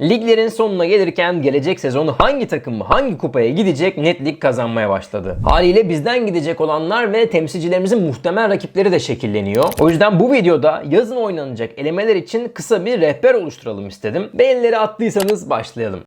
Liglerin sonuna gelirken gelecek sezon hangi takım hangi kupaya gidecek netlik kazanmaya başladı. Haliyle bizden gidecek olanlar ve temsilcilerimizin muhtemel rakipleri de şekilleniyor. O yüzden bu videoda yazın oynanacak elemeler için kısa bir rehber oluşturalım istedim. Beğenileri attıysanız başlayalım.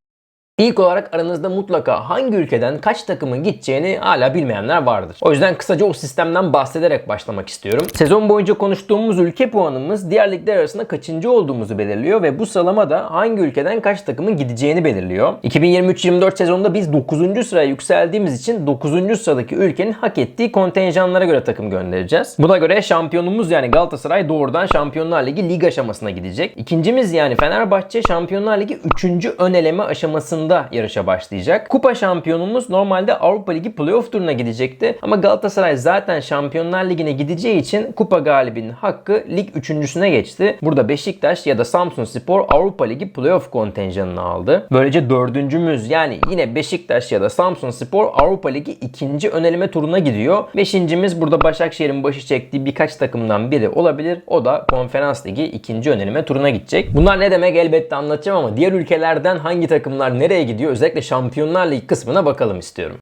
İlk olarak aranızda mutlaka hangi ülkeden kaç takımın gideceğini hala bilmeyenler vardır. O yüzden kısaca o sistemden bahsederek başlamak istiyorum. Sezon boyunca konuştuğumuz ülke puanımız diğer ligler arasında kaçıncı olduğumuzu belirliyor ve bu sıralama da hangi ülkeden kaç takımın gideceğini belirliyor. 2023-24 sezonunda biz 9. sıraya yükseldiğimiz için 9. sıradaki ülkenin hak ettiği kontenjanlara göre takım göndereceğiz. Buna göre şampiyonumuz yani Galatasaray doğrudan Şampiyonlar Ligi lig aşamasına gidecek. İkincimiz yani Fenerbahçe Şampiyonlar Ligi 3. ön eleme aşamasında yarışa başlayacak. Kupa şampiyonumuz normalde Avrupa Ligi playoff turuna gidecekti. Ama Galatasaray zaten Şampiyonlar Ligi'ne gideceği için kupa galibinin hakkı lig üçüncüsüne geçti. Burada Beşiktaş ya da Samsun Spor Avrupa Ligi playoff kontenjanını aldı. Böylece dördüncümüz yani yine Beşiktaş ya da Samsun Spor Avrupa Ligi ikinci öneleme turuna gidiyor. Beşincimiz burada Başakşehir'in başı çektiği birkaç takımdan biri olabilir. O da Konferans Ligi ikinci öneleme turuna gidecek. Bunlar ne demek elbette anlatacağım ama diğer ülkelerden hangi takımlar nereye gidiyor özellikle Şampiyonlar Ligi kısmına bakalım istiyorum.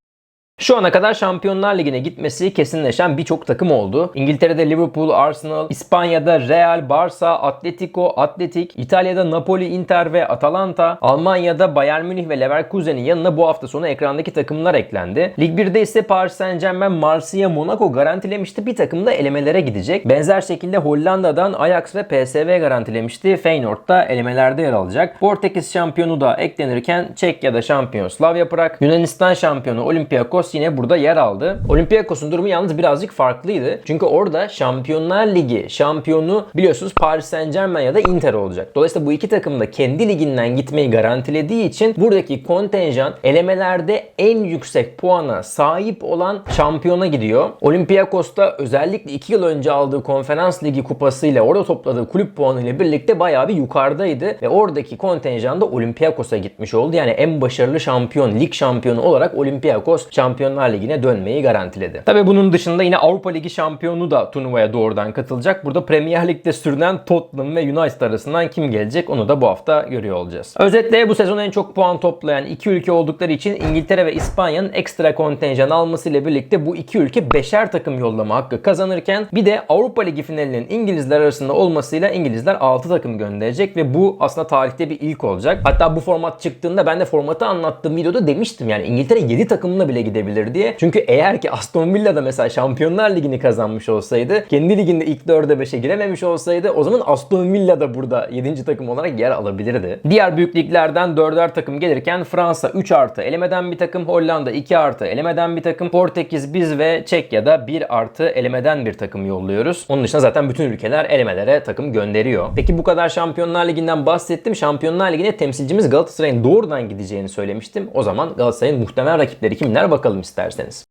Şu ana kadar Şampiyonlar Ligi'ne gitmesi kesinleşen birçok takım oldu. İngiltere'de Liverpool, Arsenal, İspanya'da Real, Barça, Atletico, Atletik, İtalya'da Napoli, Inter ve Atalanta, Almanya'da Bayern Münih ve Leverkusen'in yanına bu hafta sonu ekrandaki takımlar eklendi. Lig 1'de ise Paris Saint Germain, Marsilya, Monaco garantilemişti. Bir takım da elemelere gidecek. Benzer şekilde Hollanda'dan Ajax ve PSV garantilemişti. Feyenoord da elemelerde yer alacak. Portekiz şampiyonu da eklenirken Çekya'da şampiyon Slavia Prag, Yunanistan şampiyonu Olympiakos yine burada yer aldı. Olympiakos'un durumu yalnız birazcık farklıydı. Çünkü orada Şampiyonlar Ligi şampiyonu biliyorsunuz Paris Saint Germain ya da Inter olacak. Dolayısıyla bu iki takım da kendi liginden gitmeyi garantilediği için buradaki kontenjan elemelerde en yüksek puana sahip olan şampiyona gidiyor. Olympiakos'ta özellikle 2 yıl önce aldığı konferans ligi kupasıyla orada topladığı kulüp puanı ile birlikte bayağı bir yukarıdaydı ve oradaki kontenjan da Olympiakos'a gitmiş oldu. Yani en başarılı şampiyon, lig şampiyonu olarak Olympiakos Şampiyonlar Ligi'ne dönmeyi garantiledi. Tabi bunun dışında yine Avrupa Ligi şampiyonu da turnuvaya doğrudan katılacak. Burada Premier Lig'de sürünen Tottenham ve United arasından kim gelecek onu da bu hafta görüyor olacağız. Özetle bu sezon en çok puan toplayan iki ülke oldukları için İngiltere ve İspanya'nın ekstra kontenjan almasıyla birlikte bu iki ülke beşer takım yollama hakkı kazanırken bir de Avrupa Ligi finalinin İngilizler arasında olmasıyla İngilizler 6 takım gönderecek ve bu aslında tarihte bir ilk olacak. Hatta bu format çıktığında ben de formatı anlattığım videoda demiştim yani İngiltere 7 takımla bile gidebilir diye. Çünkü eğer ki Aston Villa da mesela Şampiyonlar Ligi'ni kazanmış olsaydı, kendi liginde ilk 4'e 5'e girememiş olsaydı o zaman Aston Villa da burada 7. takım olarak yer alabilirdi. Diğer büyük liglerden 4'er takım gelirken Fransa 3 artı elemeden bir takım, Hollanda 2 artı elemeden bir takım, Portekiz biz ve Çekya'da 1 artı elemeden bir takım yolluyoruz. Onun dışında zaten bütün ülkeler elemelere takım gönderiyor. Peki bu kadar Şampiyonlar Ligi'nden bahsettim. Şampiyonlar Ligi'ne temsilcimiz Galatasaray'ın doğrudan gideceğini söylemiştim. O zaman Galatasaray'ın muhtemel rakipleri kimler bakalım isterseniz.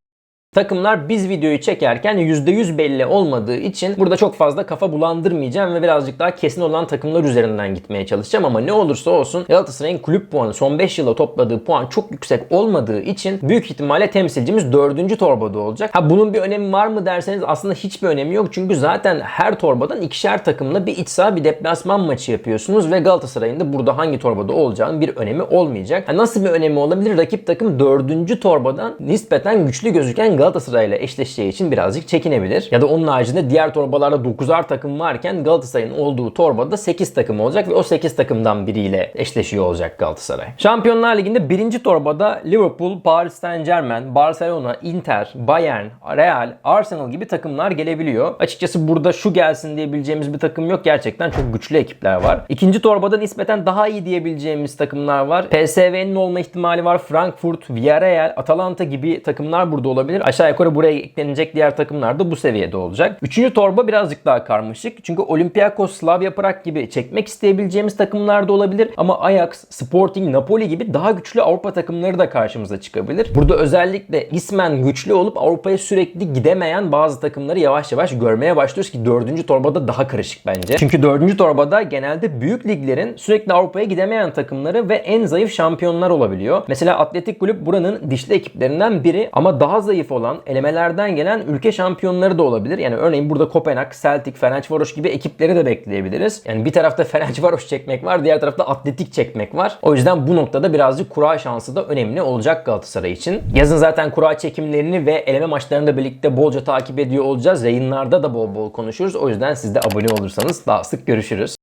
Takımlar biz videoyu çekerken %100 belli olmadığı için burada çok fazla kafa bulandırmayacağım ve birazcık daha kesin olan takımlar üzerinden gitmeye çalışacağım ama ne olursa olsun Galatasaray'ın kulüp puanı son 5 yılda topladığı puan çok yüksek olmadığı için büyük ihtimalle temsilcimiz 4. torbada olacak. Ha bunun bir önemi var mı derseniz aslında hiçbir önemi yok çünkü zaten her torbadan ikişer takımla bir iç saha bir deplasman maçı yapıyorsunuz ve Galatasaray'ın da burada hangi torbada olacağının bir önemi olmayacak. Ha nasıl bir önemi olabilir? Rakip takım 4. torbadan nispeten güçlü gözüken Galatasaray ile eşleşeceği için birazcık çekinebilir. Ya da onun haricinde diğer torbalarda 9'ar takım varken Galatasaray'ın olduğu torbada 8 takım olacak ve o 8 takımdan biriyle eşleşiyor olacak Galatasaray. Şampiyonlar Ligi'nde birinci torbada Liverpool, Paris Saint Germain, Barcelona, Inter, Bayern, Real, Arsenal gibi takımlar gelebiliyor. Açıkçası burada şu gelsin diyebileceğimiz bir takım yok. Gerçekten çok güçlü ekipler var. İkinci torbada nispeten daha iyi diyebileceğimiz takımlar var. PSV'nin olma ihtimali var. Frankfurt, Villarreal, Atalanta gibi takımlar burada olabilir. Aşağı yukarı buraya eklenecek diğer takımlar da bu seviyede olacak. Üçüncü torba birazcık daha karmaşık. Çünkü Olympiakos, Slavia Prag gibi çekmek isteyebileceğimiz takımlar da olabilir. Ama Ajax, Sporting, Napoli gibi daha güçlü Avrupa takımları da karşımıza çıkabilir. Burada özellikle ismen güçlü olup Avrupa'ya sürekli gidemeyen bazı takımları yavaş yavaş görmeye başlıyoruz ki dördüncü torbada daha karışık bence. Çünkü dördüncü torbada genelde büyük liglerin sürekli Avrupa'ya gidemeyen takımları ve en zayıf şampiyonlar olabiliyor. Mesela Atletik Kulüp buranın dişli ekiplerinden biri ama daha zayıf olan elemelerden gelen ülke şampiyonları da olabilir. Yani örneğin burada Kopenhag, Celtic, Ferencvaros gibi ekipleri de bekleyebiliriz. Yani bir tarafta Ferencvaros çekmek var, diğer tarafta Atletik çekmek var. O yüzden bu noktada birazcık kura şansı da önemli olacak Galatasaray için. Yazın zaten kura çekimlerini ve eleme maçlarını da birlikte bolca takip ediyor olacağız. Yayınlarda da bol bol konuşuruz. O yüzden siz de abone olursanız daha sık görüşürüz.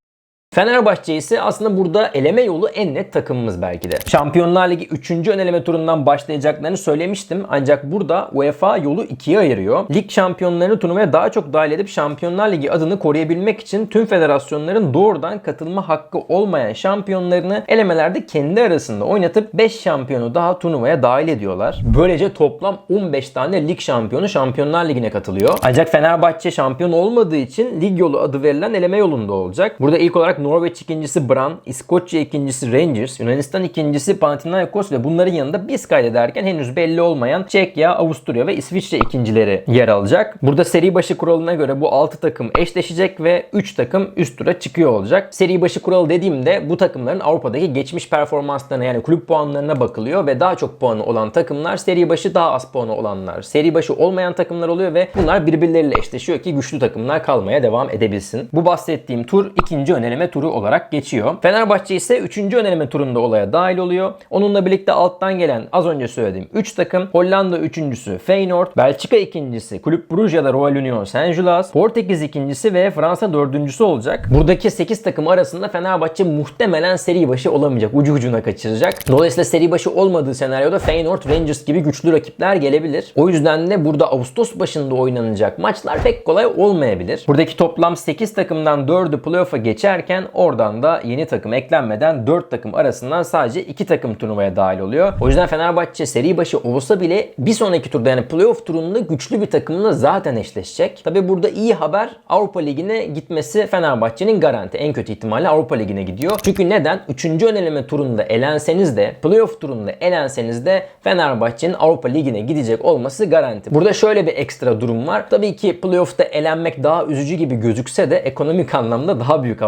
Fenerbahçe ise aslında burada eleme yolu en net takımımız belki de. Şampiyonlar Ligi 3. ön eleme turundan başlayacaklarını söylemiştim. Ancak burada UEFA yolu ikiye ayırıyor. Lig şampiyonlarını turnuvaya daha çok dahil edip Şampiyonlar Ligi adını koruyabilmek için tüm federasyonların doğrudan katılma hakkı olmayan şampiyonlarını elemelerde kendi arasında oynatıp 5 şampiyonu daha turnuvaya dahil ediyorlar. Böylece toplam 15 tane lig şampiyonu Şampiyonlar Ligi'ne katılıyor. Ancak Fenerbahçe şampiyon olmadığı için lig yolu adı verilen eleme yolunda olacak. Burada ilk olarak Norveç ikincisi Brann, İskoçya ikincisi Rangers, Yunanistan ikincisi Panathinaikos ve bunların yanında biz kaydederken henüz belli olmayan Çekya, Avusturya ve İsviçre ikincileri yer alacak. Burada seri başı kuralına göre bu 6 takım eşleşecek ve 3 takım üst tura çıkıyor olacak. Seri başı kuralı dediğimde bu takımların Avrupa'daki geçmiş performanslarına yani kulüp puanlarına bakılıyor ve daha çok puanı olan takımlar seri başı daha az puanı olanlar. Seri başı olmayan takımlar oluyor ve bunlar birbirleriyle eşleşiyor ki güçlü takımlar kalmaya devam edebilsin. Bu bahsettiğim tur ikinci öneleme turu olarak geçiyor. Fenerbahçe ise 3. öneleme turunda olaya dahil oluyor. Onunla birlikte alttan gelen az önce söylediğim 3 takım Hollanda 3.sü Feyenoord, Belçika 2.si Kulüp Brugge ya da Royal Union Saint-Gilloise, Portekiz 2.si ve Fransa 4.sü olacak. Buradaki 8 takım arasında Fenerbahçe muhtemelen seri başı olamayacak. Ucu ucuna kaçıracak. Dolayısıyla seri başı olmadığı senaryoda Feyenoord, Rangers gibi güçlü rakipler gelebilir. O yüzden de burada Ağustos başında oynanacak maçlar pek kolay olmayabilir. Buradaki toplam 8 takımdan 4'ü playoff'a geçerken oradan da yeni takım eklenmeden 4 takım arasından sadece 2 takım turnuvaya dahil oluyor. O yüzden Fenerbahçe seri başı olsa bile bir sonraki turda yani playoff turunda güçlü bir takımla zaten eşleşecek. Tabi burada iyi haber Avrupa Ligi'ne gitmesi Fenerbahçe'nin garanti. En kötü ihtimalle Avrupa Ligi'ne gidiyor. Çünkü neden? 3. öneleme turunda elenseniz de playoff turunda elenseniz de Fenerbahçe'nin Avrupa Ligi'ne gidecek olması garanti. Burada şöyle bir ekstra durum var. Tabii ki playoff'ta elenmek daha üzücü gibi gözükse de ekonomik anlamda daha büyük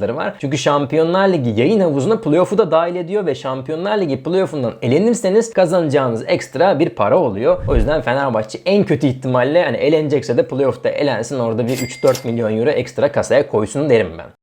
avantajları var. Çünkü Şampiyonlar Ligi yayın havuzuna playoff'u da dahil ediyor ve Şampiyonlar Ligi playoff'undan elenirseniz kazanacağınız ekstra bir para oluyor. O yüzden Fenerbahçe en kötü ihtimalle hani elenecekse de playoff'ta elensin orada bir 3-4 milyon euro ekstra kasaya koysun derim ben.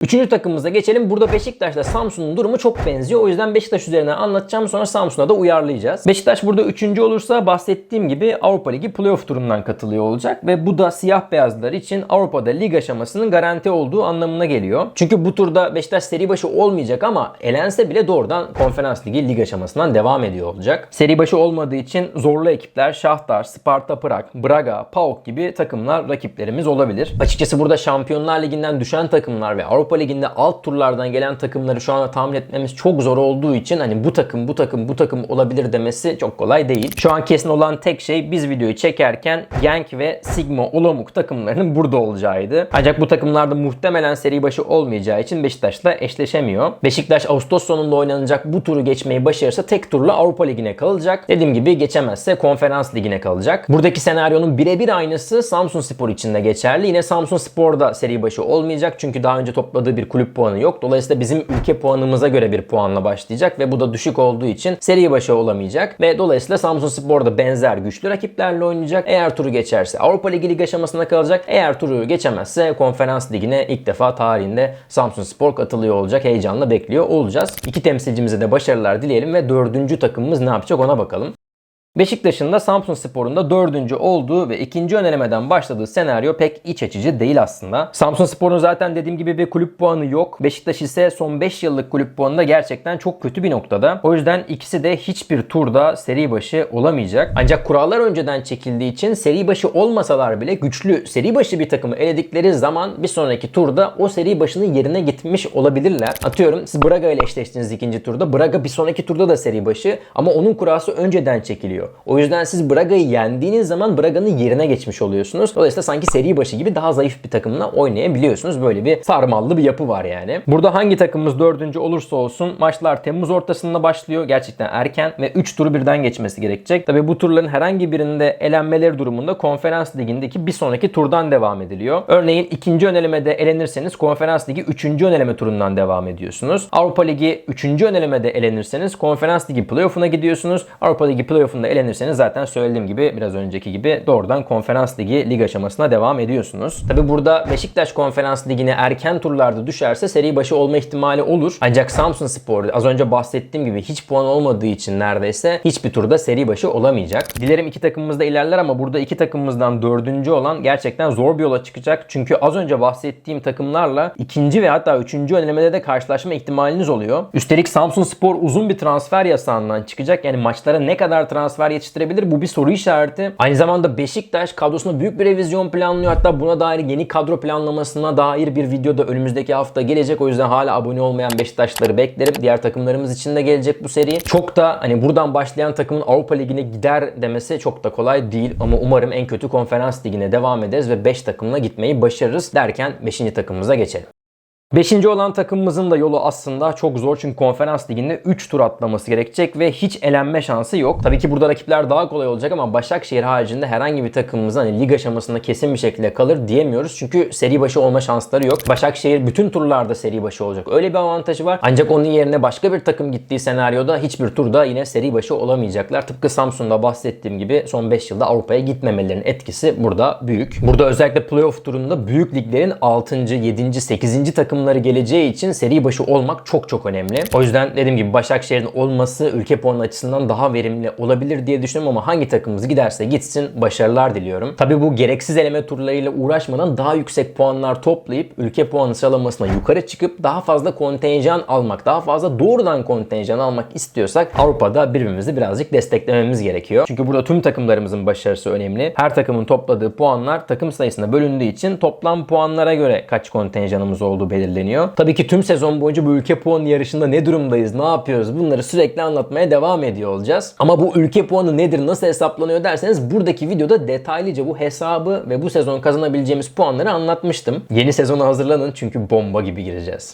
Üçüncü takımımıza geçelim. Burada Beşiktaş'la Samsun'un durumu çok benziyor. O yüzden Beşiktaş üzerine anlatacağım sonra Samsun'a da uyarlayacağız. Beşiktaş burada üçüncü olursa bahsettiğim gibi Avrupa Ligi playoff turundan katılıyor olacak. Ve bu da siyah beyazlar için Avrupa'da lig aşamasının garanti olduğu anlamına geliyor. Çünkü bu turda Beşiktaş seri başı olmayacak ama elense bile doğrudan konferans ligi lig aşamasından devam ediyor olacak. Seri başı olmadığı için zorlu ekipler Şahtar, Sparta Prag, Braga, PAOK gibi takımlar rakiplerimiz olabilir. Açıkçası burada Şampiyonlar Ligi'nden düşen takımlar ve Avrupa Avrupa Ligi'nde alt turlardan gelen takımları şu anda tahmin etmemiz çok zor olduğu için hani bu takım bu takım bu takım olabilir demesi çok kolay değil. Şu an kesin olan tek şey biz videoyu çekerken Genk ve Sigma Olomouc takımlarının burada olacağıydı. Ancak bu takımlarda muhtemelen seri başı olmayacağı için Beşiktaş'la eşleşemiyor. Beşiktaş Ağustos sonunda oynanacak bu turu geçmeyi başarırsa tek turla Avrupa Ligi'ne kalacak. Dediğim gibi geçemezse Konferans Ligi'ne kalacak. Buradaki senaryonun birebir aynısı Samsun Spor için de geçerli. Yine Samsun Spor'da seri başı olmayacak çünkü daha önce topladığı topladığı bir kulüp puanı yok. Dolayısıyla bizim ülke puanımıza göre bir puanla başlayacak ve bu da düşük olduğu için seri başı olamayacak ve dolayısıyla Samsun Spor da benzer güçlü rakiplerle oynayacak. Eğer turu geçerse Avrupa Ligi lig aşamasına kalacak. Eğer turu geçemezse Konferans Ligi'ne ilk defa tarihinde Samsun Spor katılıyor olacak. Heyecanla bekliyor olacağız. İki temsilcimize de başarılar dileyelim ve dördüncü takımımız ne yapacak ona bakalım. Beşiktaş'ın da Samsun Spor'un da dördüncü olduğu ve ikinci önelemeden başladığı senaryo pek iç açıcı değil aslında. Samsun Spor'un zaten dediğim gibi bir kulüp puanı yok. Beşiktaş ise son 5 yıllık kulüp puanında gerçekten çok kötü bir noktada. O yüzden ikisi de hiçbir turda seri başı olamayacak. Ancak kurallar önceden çekildiği için seri başı olmasalar bile güçlü seri başı bir takımı eledikleri zaman bir sonraki turda o seri başının yerine gitmiş olabilirler. Atıyorum siz Braga ile eşleştiniz ikinci turda. Braga bir sonraki turda da seri başı ama onun kurası önceden çekiliyor oluyor. O yüzden siz Braga'yı yendiğiniz zaman Braga'nın yerine geçmiş oluyorsunuz. Dolayısıyla sanki seri başı gibi daha zayıf bir takımla oynayabiliyorsunuz. Böyle bir sarmallı bir yapı var yani. Burada hangi takımımız dördüncü olursa olsun maçlar Temmuz ortasında başlıyor. Gerçekten erken ve 3 turu birden geçmesi gerekecek. Tabi bu turların herhangi birinde elenmeleri durumunda konferans ligindeki bir sonraki turdan devam ediliyor. Örneğin ikinci önelemede elenirseniz konferans ligi 3. öneleme turundan devam ediyorsunuz. Avrupa Ligi 3. önelemede elenirseniz konferans ligi playoff'una gidiyorsunuz. Avrupa Ligi playoff'unda elenirseniz zaten söylediğim gibi biraz önceki gibi doğrudan konferans ligi lig aşamasına devam ediyorsunuz. Tabi burada Beşiktaş konferans ligine erken turlarda düşerse seri başı olma ihtimali olur. Ancak Samsun Spor az önce bahsettiğim gibi hiç puan olmadığı için neredeyse hiçbir turda seri başı olamayacak. Dilerim iki takımımız da ilerler ama burada iki takımımızdan dördüncü olan gerçekten zor bir yola çıkacak. Çünkü az önce bahsettiğim takımlarla ikinci ve hatta üçüncü önemede de karşılaşma ihtimaliniz oluyor. Üstelik Samsun Spor uzun bir transfer yasağından çıkacak. Yani maçlara ne kadar transfer yetiştirebilir bu bir soru işareti. Aynı zamanda Beşiktaş kadrosunda büyük bir revizyon planlıyor. Hatta buna dair yeni kadro planlamasına dair bir video da önümüzdeki hafta gelecek. O yüzden hala abone olmayan Beşiktaşları beklerim. Diğer takımlarımız için de gelecek bu seri. Çok da hani buradan başlayan takımın Avrupa Ligi'ne gider demesi çok da kolay değil. Ama umarım en kötü konferans ligine devam ederiz ve 5 takımla gitmeyi başarırız derken 5. takımımıza geçelim. Beşinci olan takımımızın da yolu aslında çok zor çünkü konferans liginde 3 tur atlaması gerekecek ve hiç elenme şansı yok. Tabii ki burada rakipler daha kolay olacak ama Başakşehir haricinde herhangi bir takımımız hani lig aşamasında kesin bir şekilde kalır diyemiyoruz. Çünkü seri başı olma şansları yok. Başakşehir bütün turlarda seri başı olacak. Öyle bir avantajı var. Ancak onun yerine başka bir takım gittiği senaryoda hiçbir turda yine seri başı olamayacaklar. Tıpkı Samsun'da bahsettiğim gibi son 5 yılda Avrupa'ya gitmemelerinin etkisi burada büyük. Burada özellikle playoff turunda büyük liglerin 6. 7. 8. takım takımları geleceği için seri başı olmak çok çok önemli. O yüzden dediğim gibi Başakşehir'in olması ülke puanı açısından daha verimli olabilir diye düşünüyorum ama hangi takımımız giderse gitsin başarılar diliyorum. Tabi bu gereksiz eleme turlarıyla uğraşmadan daha yüksek puanlar toplayıp ülke puanı sıralamasına yukarı çıkıp daha fazla kontenjan almak, daha fazla doğrudan kontenjan almak istiyorsak Avrupa'da birbirimizi birazcık desteklememiz gerekiyor. Çünkü burada tüm takımlarımızın başarısı önemli. Her takımın topladığı puanlar takım sayısına bölündüğü için toplam puanlara göre kaç kontenjanımız olduğu belirleniyor belirleniyor. Tabii ki tüm sezon boyunca bu ülke puanı yarışında ne durumdayız, ne yapıyoruz bunları sürekli anlatmaya devam ediyor olacağız. Ama bu ülke puanı nedir, nasıl hesaplanıyor derseniz buradaki videoda detaylıca bu hesabı ve bu sezon kazanabileceğimiz puanları anlatmıştım. Yeni sezona hazırlanın çünkü bomba gibi gireceğiz.